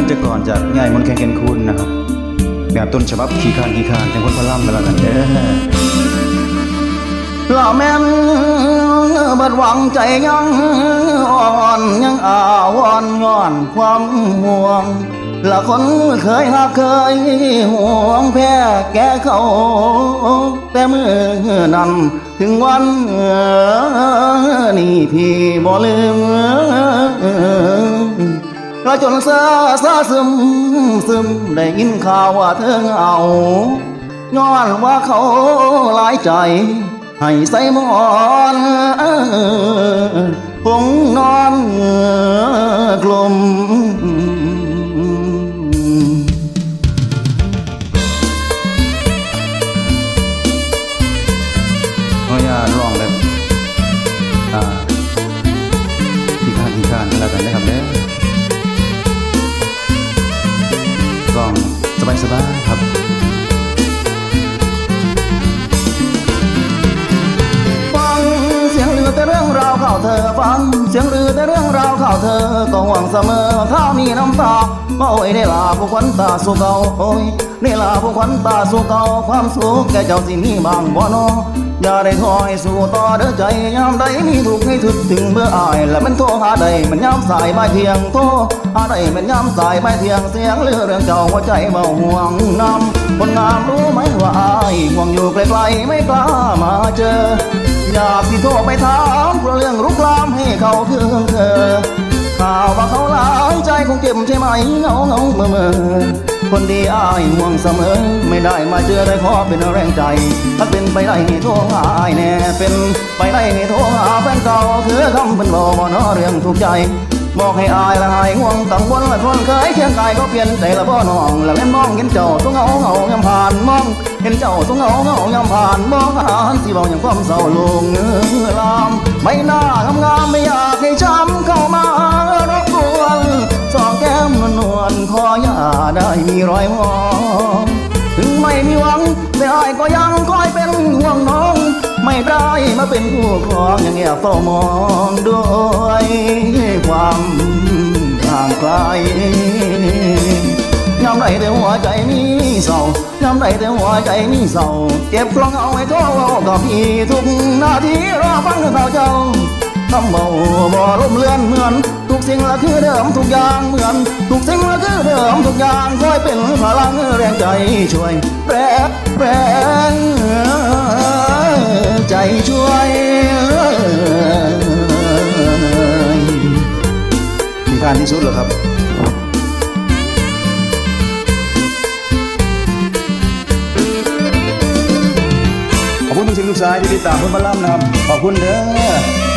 นจากก่อนจากง่ายมนแคนเกนคุณนะครับ แบบต้นฉบับขี้คานขี้คานจังคนพะล่ำกันแล้วกันเด้อละแม่นบัดหวังใจยังอ่อนยังอาวอนย้อนความห่วงละคนเคยหักเคยห่วงแพ้แก่เขาแต่เมื่อนั้นถึงวันนี่พี่บ่ลืม เราจนซาซาซึมซึมได้ยินข่าวว่าเธอเอาย้อนว่าเขาหลายใจ ให้ใส่หมอนผงนอนกลม ร้องสบายๆครับฟังเสียงลือแต่เรื่องราวข่าวเธอฟังเสียงลือแต่เรื่องราวข่าวเธอก็หวังเสมอข้าวมีน้ำตาโอ้ยได้ลาผู้ควันตาสู่เก่าโอ้ยได้ลาผู้ควันตาสู่เก่าความสุขแก่เจ้าสิมีบางบ่น อย่าได้ถอยสู่ต่อเด้อใจยามใดมีทุกให้ถึกถึงเบื่ออายและมันโทรหาใดมันยามสายบ่เที่ยงโทรหาใดมันยามสายบ่เที่ยงเสียงลือเรื่องเจ้าหัวใจเบาห่วงนำคนงามรู้ไหมว่าอายห่วงอยู่ไกลๆไม่กล้ามาเจอ อยากที่โทรไปถามเรื่องรุกลามให้เขาเครื่อเธอข่าวว่าเขาหลายใจคงเจ็บใช่ไหมเงาเงาเมื่อเมื่อ คนดีอ้ายห่วงเสมอ ไม่ได้มาเจอได้ขอเป็นแรงใจ ถ้าเป็นไปได้ให้โทรหาอ้ายแน่เป็นไปได้ให้โทรหาแฟนเก่าคือคำเป็นบอกว่าเนาะเรื่องถูกใจ บอกให้อายละหายห่วงกังวลละทนเคยเคียงกายก็เปลี่ยนใจละพ่อน้องละแม่นมองเห็นเจ้าต้องเงาเงายำผ่านมอง เห็นเจ้าต้องเงาเงายำผ่านมองหานสิเบาอย่างความเศร้าลงเงือลามไม่น่า รอยมองถึงไม่มีหวังแต่อายก็ยังคอยเป็นห่วงน้อง ไม่ได้มาเป็นผู้ครองอย่างเงี้ยเฝ้ามองด้วยความห่างไกลยามใดแต่หัวใจมีเศร้ายามใดแต่หัวใจมีเศร้าเก็บกลองเอาไว้โทรกับพี่ทุกนาทีรอฟังข่าวเจ้าคำเบาบ่ลมเลือนเหมือน ทุกสิ่งละคือเดิมทุกอย่างเหมือน ย่างคอยเป็นพลังแรงใจช่วยแรงแรใจช่วยขี้คานที่สุดเหรอครับขอบคุณทุกสิ่งทุกสายที่ติดตามเพื่อนพระล่ำนะครับขอบคุณเด้อ